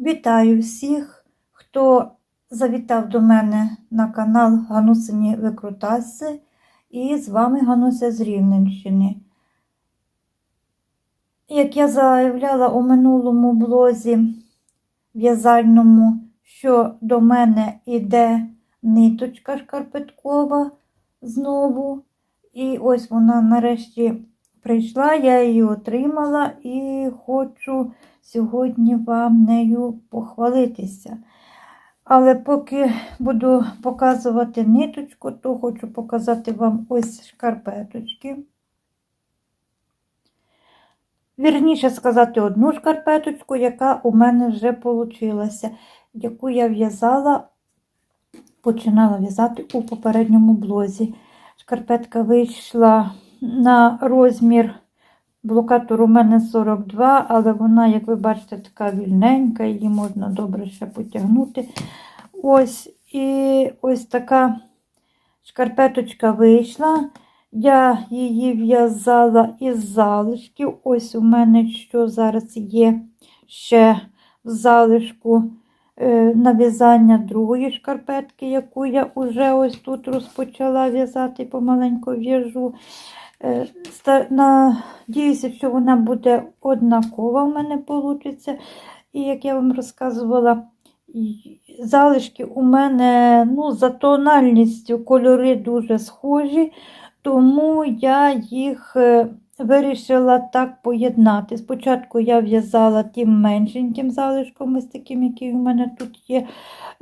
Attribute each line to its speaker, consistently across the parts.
Speaker 1: Вітаю всіх, хто завітав до мене на канал Ганусині Викрутаси. І з вами Гануся з Рівненщини. Як я заявляла у минулому блозі в'язальному, що до мене йде ниточка шкарпеткова знову. І ось вона нарешті прийшла, я її отримала і хочу сьогодні вам нею похвалитися. Але поки буду показувати ниточку, то хочу показати вам ось шкарпеточки. Вірніше сказати одну шкарпеточку, яка у мене вже вийшла, яку я в'язала, починала в'язати у попередньому блозі. Шкарпетка вийшла на розмір блокатор у мене 42, але вона, як ви бачите, така вільненька, її можна добре ще потягнути. Ось і ось така шкарпеточка вийшла. Я її в'язала із залишків. Ось у мене що зараз є ще в залишку е, нав'язання другої шкарпетки, яку я вже ось тут розпочала в'язати помаленьку в'яжу. Е, Надіюся, що вона буде однакова в мене вийде. І як я вам розказувала, залишки у мене ну, за тональністю кольори дуже схожі, тому я їх е, вирішила так поєднати. Спочатку я в'язала тим меншеньким залишком, ось таким, який у мене тут є.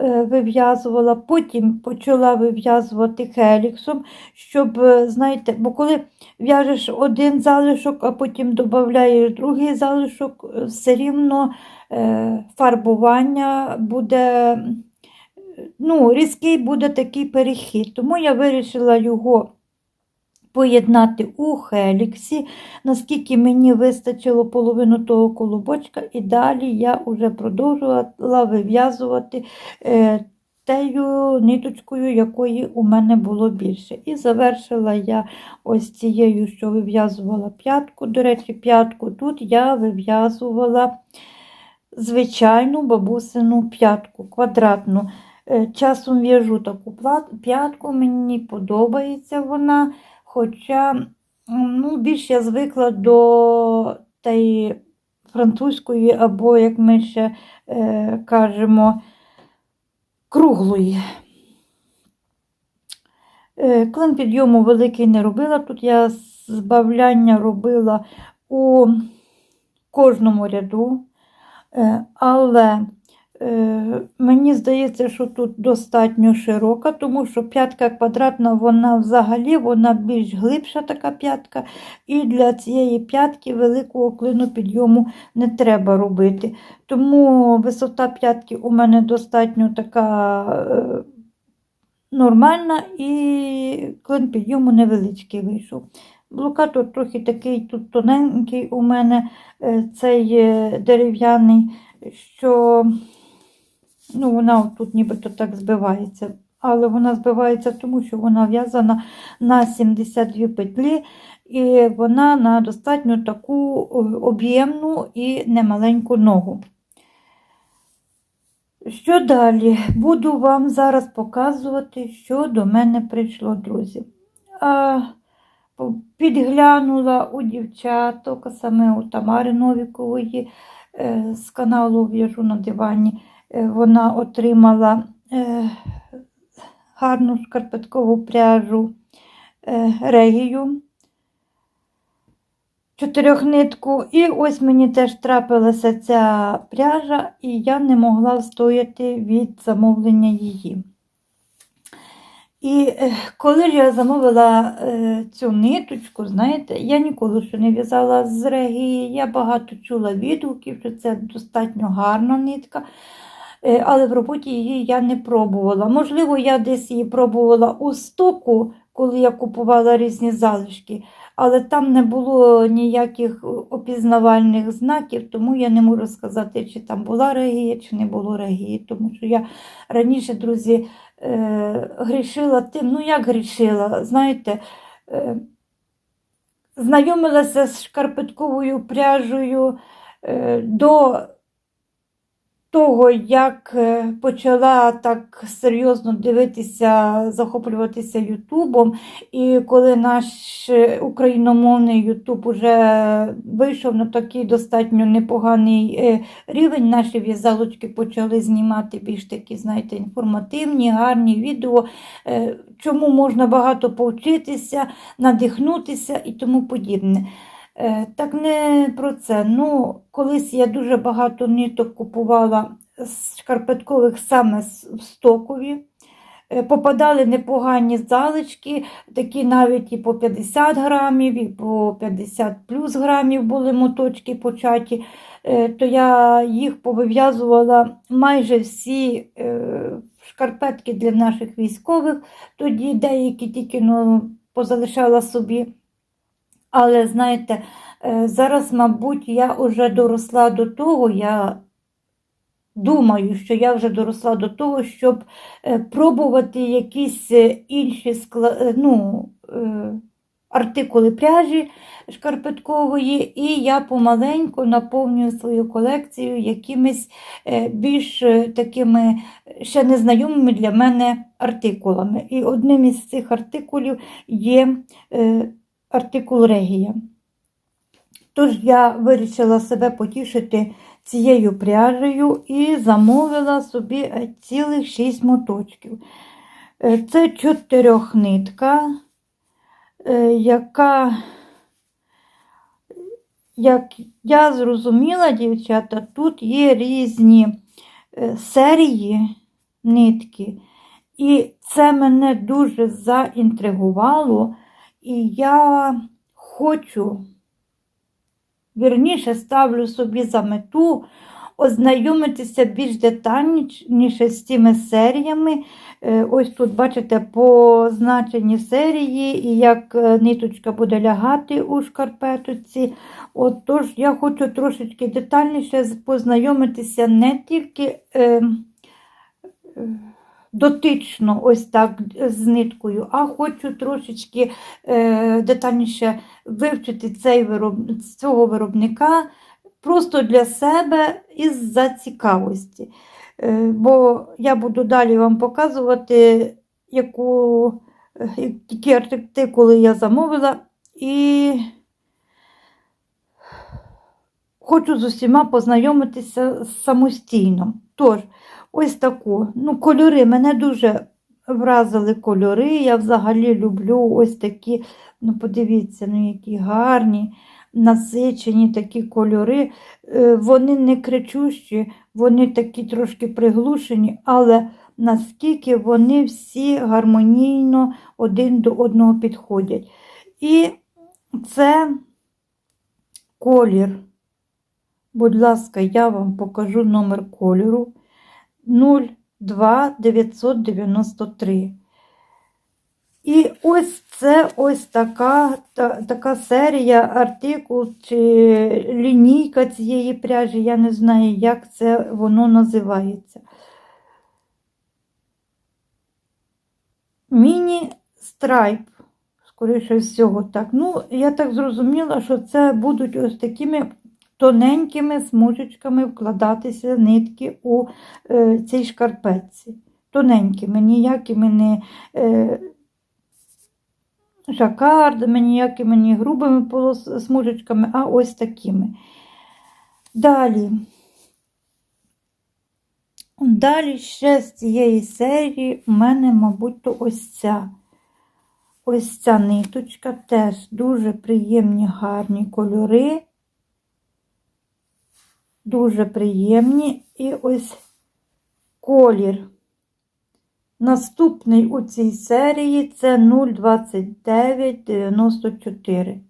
Speaker 1: Е, вив'язувала, потім почала вив'язувати хеліксом, щоб, е, знаєте, бо коли в'яжеш один залишок, а потім додаєш другий залишок, е, все рівно фарбування буде, ну, різкий буде такий перехід. Тому я вирішила його поєднати у хеліксі, наскільки мені вистачило половину того колобочка, і далі я вже продовжувала вив'язувати е, тею ниточкою, якої у мене було більше. І завершила я ось цією, що вив'язувала п'ятку. До речі, п'ятку тут я вив'язувала звичайну бабусину п'ятку квадратну. Е, часом в'яжу таку п'ятку, мені подобається вона. Хоча ну, більш я звикла до тієї французької, або, як ми ще е, кажемо, круглої. Е, Клин підйому великий не робила. Тут я збавляння робила у кожному ряду, е, але мені здається, що тут достатньо широка, тому що п'ятка квадратна, вона взагалі вона більш глибша така п'ятка. І для цієї п'ятки великого клину підйому не треба робити. Тому висота п'ятки у мене достатньо така е, нормальна і клин підйому невеличкий вийшов. Блокатор трохи такий тут тоненький у мене е, цей дерев'яний, що Ну, вона тут нібито так збивається. Але вона збивається тому, що вона в'язана на 72 петлі, і вона на достатньо таку об'ємну і немаленьку ногу. Що далі? Буду вам зараз показувати, що до мене прийшло, друзі. А, Підглянула у дівчаток, саме у Тамари Новікової е, з каналу В'яжу на дивані. Е, вона отримала е, гарну шкарпеткову пряжу е, регію чотирьохнитку. І ось мені теж трапилася ця пряжа, і я не могла встояти від замовлення її. І коли я замовила цю ниточку, знаєте, я ніколи ще не в'язала з регії, я багато чула відгуків, що це достатньо гарна нитка. Е, але в роботі її я не пробувала. Можливо, я десь її пробувала у стоку, коли я купувала різні залишки, але там не було ніяких опізнавальних знаків, тому я не можу сказати, чи там була регія, чи не було регії. Тому що я раніше, друзі, е, грішила тим, ну як грішила, знаєте, е, знайомилася з шкарпетковою пряжею до того, як е, почала так серйозно дивитися, захоплюватися Ютубом, і коли наш е, україномовний Ютуб уже вийшов на такий достатньо непоганий е, рівень, наші в'язалочки почали знімати більш такі, знаєте, інформативні, гарні відео, чому можна багато повчитися, надихнутися і тому подібне. Е, Так не про це. Ну, колись я дуже багато ниток купувала шкарпеткових саме в стокові. Е, Попадали непогані залички, такі навіть і по 50 грамів, і по 50 плюс грамів були моточки початі. Е, То я їх повив'язувала майже всі шкарпетки для наших військових. Тоді деякі тільки ну, позалишала собі. Але знаєте, е, зараз, мабуть, я вже доросла до того, я думаю, що я вже доросла до того, щоб е, пробувати якісь е, інші скла- ну, артикули пряжі шкарпеткової, і я помаленьку наповнюю свою колекцію якимись більш такими ще незнайомими для мене артикулами. І одним із цих артикулів є артикул Регія. Тож я вирішила себе потішити цією пряжею і замовила собі е, цілих 6 моточків. Е, Це чотирьохнитка, е, яка, як я зрозуміла, дівчата, тут є різні серії нитки, і це мене дуже заінтригувало, і я хочу вірніше ставлю собі за мету ознайомитися більш детальніше з цими серіями. Е, Ось тут, бачите, позначені серії і як е, ниточка буде лягати у шкарпеточці. От, тож я хочу трошечки детальніше познайомитися не тільки. Е, е, Дотично ось так з ниткою, а хочу трошечки е, детальніше вивчити цей вироб... цього виробника просто для себе із за цікавості. Е, Бо я буду далі вам показувати, яку, е, які артикули я замовила, і хочу з усіма познайомитися самостійно. Тож, ось таку. Ну, кольори мене дуже вразили кольори. Я взагалі люблю ось такі, ну подивіться, ну які гарні, насичені такі кольори. Е, Вони не кричущі, вони такі трошки приглушені, але наскільки вони всі гармонійно один до одного підходять. І це колір. Будь ласка, я вам покажу номер кольору 02993. І ось це ось така, та, така серія, артикул чи лінійка цієї пряжі. Я не знаю, як це воно називається. Міні-страйп, скоріше всього, так. Ну, я так зрозуміла, що це будуть ось такими тоненькими смужечками вкладатися нитки у е, цій шкарпетці. Тоненькими, ніякими не е, жакардами, ніякими не грубими смужечками, а ось такими. Далі. Далі ще з цієї серії у мене, мабуть, то ось ця. Ось ця ниточка теж дуже приємні, гарні кольори. Дуже приємні. І ось колір. Наступний у цій серії це 02994.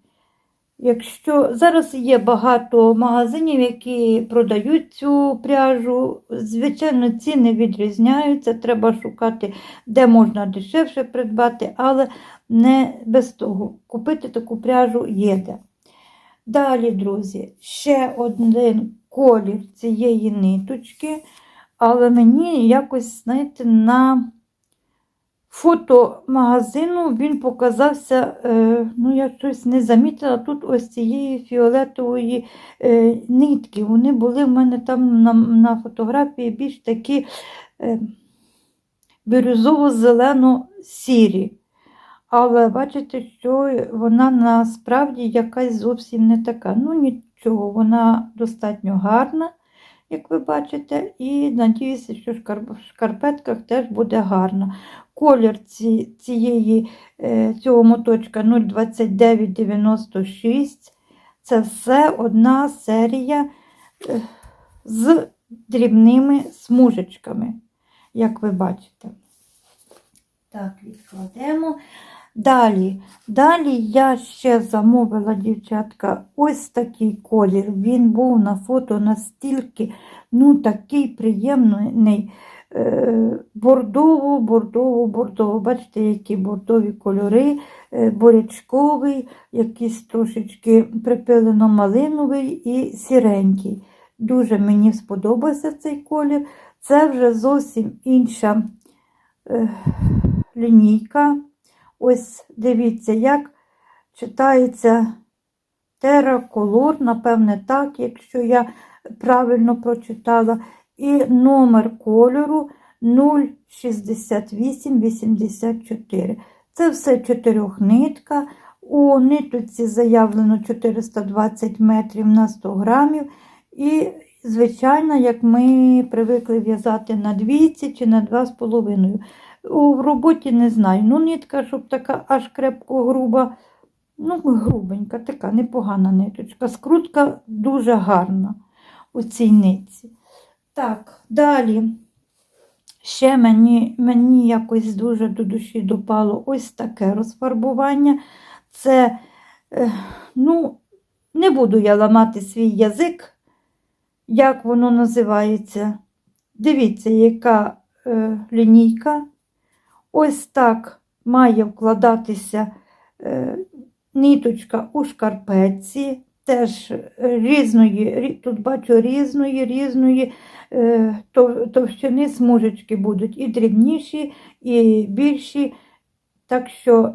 Speaker 1: Якщо зараз є багато магазинів, які продають цю пряжу, звичайно, ціни відрізняються, треба шукати, де можна дешевше придбати, але не без того. Купити таку пряжу є де. Далі, друзі, ще один колір цієї ниточки, але мені якось, знаєте, на фото магазину він показався, е, ну я щось не замітила тут ось цієї фіолетової е, нитки. Вони були в мене там на, на фотографії більш такі е, бірюзово-зелено-сірі. Але бачите, що вона насправді якась зовсім не така. Ну нічого, вона достатньо гарна, як ви бачите, і надіюся, що в шкарпетках теж буде гарна. Колір ці, цієї, е, цього моточка 02996. Це все одна серія е, з дрібними смужечками, як ви бачите. Так, відкладемо. Далі, далі я ще замовила, дівчатка, ось такий колір. Він був на фото настільки, ну, такий приємний. е, Бордово, бордово, бордово. Бачите, які бордові кольори, е, бурячковий, якийсь трошечки припилено малиновий і сіренький. Дуже мені сподобався цей колір. Це вже зовсім інша е, лінійка. Ось дивіться, як читається тераколор, напевне, так, якщо я правильно прочитала. І номер кольору 06884. Це все чотирьохнитка. У ниточці заявлено 420 метрів на 100 грамів. І, звичайно, як ми привикли в'язати на двійці чи на 2,5. У роботі не знаю. Ну, нитка, щоб така аж крепко груба. Ну, грубенька, така непогана ниточка. Скрутка дуже гарна у цій нитці. Так, далі. Ще мені, мені якось дуже до душі допало ось таке розфарбування. Це, е, ну, не буду я ламати свій язик, як воно називається. Дивіться, яка е, лінійка. Ось так має вкладатися е, ниточка у шкарпетці. Теж різної, тут бачу різної, різної е, тов- товщини смужечки будуть і дрібніші, і більші. Так що,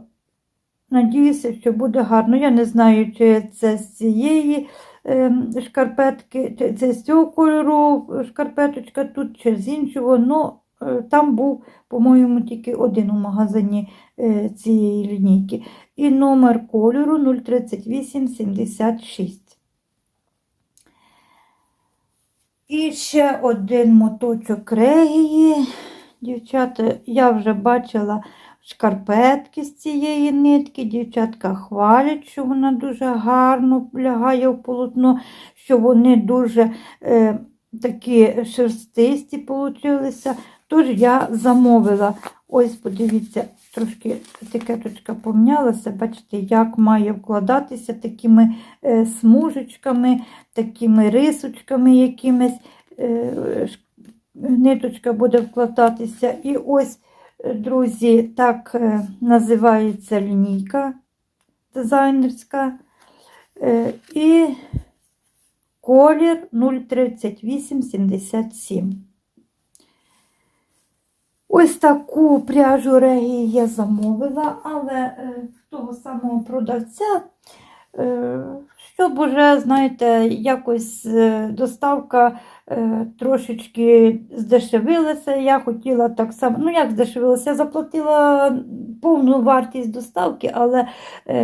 Speaker 1: надіюся, що буде гарно. Я не знаю, чи це з цієї е, шкарпетки, чи це з цього кольору шкарпеточка тут, чи з іншого. Е, там був, по-моєму, тільки один у магазині е, цієї лінійки. І номер кольору 03876. І ще один моточок регії. Дівчата, я вже бачила шкарпетки з цієї нитки. Дівчатка хвалять, що вона дуже гарно лягає в полотно, що вони дуже е, такі шерстисті получилися. Тож я замовила, ось подивіться, трошки етикеточка помнялася, бачите, як має вкладатися такими е, смужечками, такими рисочками якимись. Е, ниточка буде вкладатися. І ось, е, друзі, так називається лінійка дизайнерська. І колір 03877. Ось таку пряжу регії я замовила, але е, в того самого продавця, е, щоб уже, знаєте, якось е, доставка трошечки здешевилася. Я хотіла так само, ну як здешевилася, я заплатила повну вартість доставки, але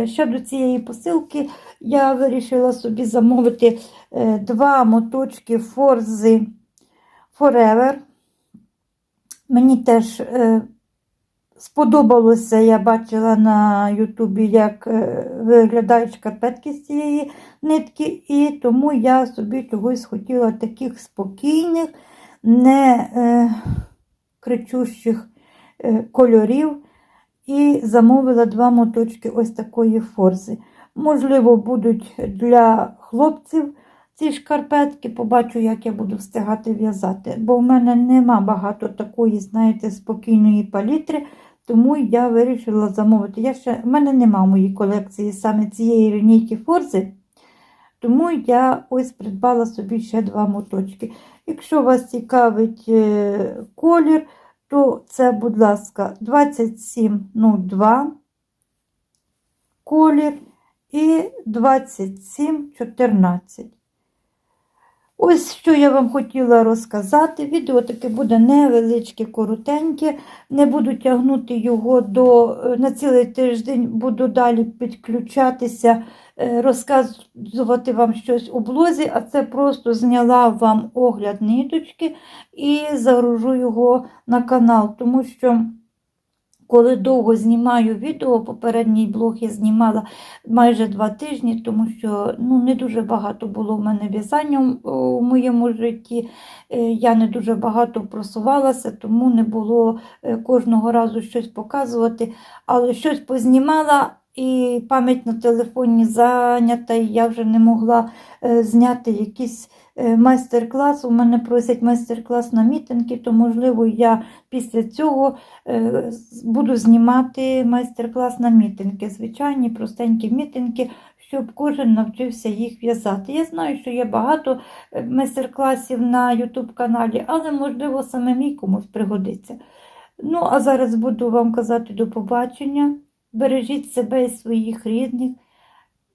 Speaker 1: ще до цієї посилки я вирішила собі замовити два моточки форзи Forever. Мені теж е, сподобалося, я бачила на Ютубі, як е, виглядають шкарпетки з цієї нитки, і тому я собі чогось хотіла таких спокійних, не е, кричущих е, кольорів. І замовила два моточки ось такої форзи. Можливо, будуть для хлопців ці шкарпетки, побачу, як я буду встигати в'язати. Бо в мене нема багато такої, знаєте, спокійної палітри, тому я вирішила замовити. Я ще, в мене нема в моїй колекції саме цієї лінійки форзи, тому я ось придбала собі ще два моточки. Якщо вас цікавить е, колір, то це, будь ласка, 2702 колір і 2714. Ось що я вам хотіла розказати. Відео таке буде невеличке, коротеньке. Не буду тягнути його до на цілий тиждень, буду далі підключатися, е, розказувати вам щось у блозі, а це просто зняла вам огляд ниточки і загружу його на канал, тому що. Коли довго знімаю відео, попередній блог я знімала майже два тижні, тому що ну, не дуже багато було в мене в'язання у- моєму житті. Е, Я не дуже багато просувалася, тому не було е, кожного разу щось показувати. Але щось познімала, і пам'ять на телефоні зайнята, і я вже не могла е, зняти якийсь е, майстер-клас. У мене просять майстер-клас на мітинги, то, можливо, я після цього е, буду знімати майстер-клас на мітинги. Звичайні, простенькі мітинги, щоб кожен навчився їх в'язати. Я знаю, що є багато майстер-класів на YouTube каналі, але, можливо, саме мій комусь пригодиться. Ну, а зараз буду вам казати до побачення. Бережіть себе і своїх рідних.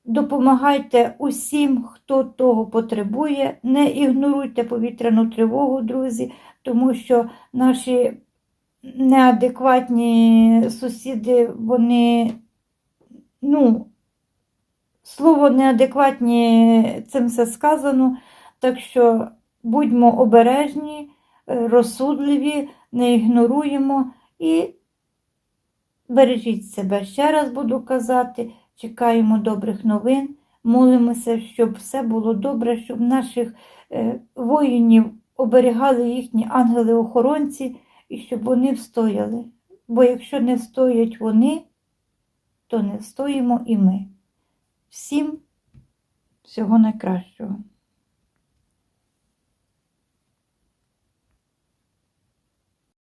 Speaker 1: Допомагайте усім, хто того потребує. Не ігноруйте повітряну тривогу, друзі, тому що наші неадекватні сусіди, вони, ну, слово неадекватні, цим все сказано. Так що будьмо обережні, розсудливі, не ігноруємо і бережіть себе. Ще раз буду казати, чекаємо добрих новин, молимося, щоб все було добре, щоб наших е, воїнів оберігали їхні ангели-охоронці і щоб вони встояли. Бо якщо не встоять вони, то не встоїмо і ми. Всім всього найкращого.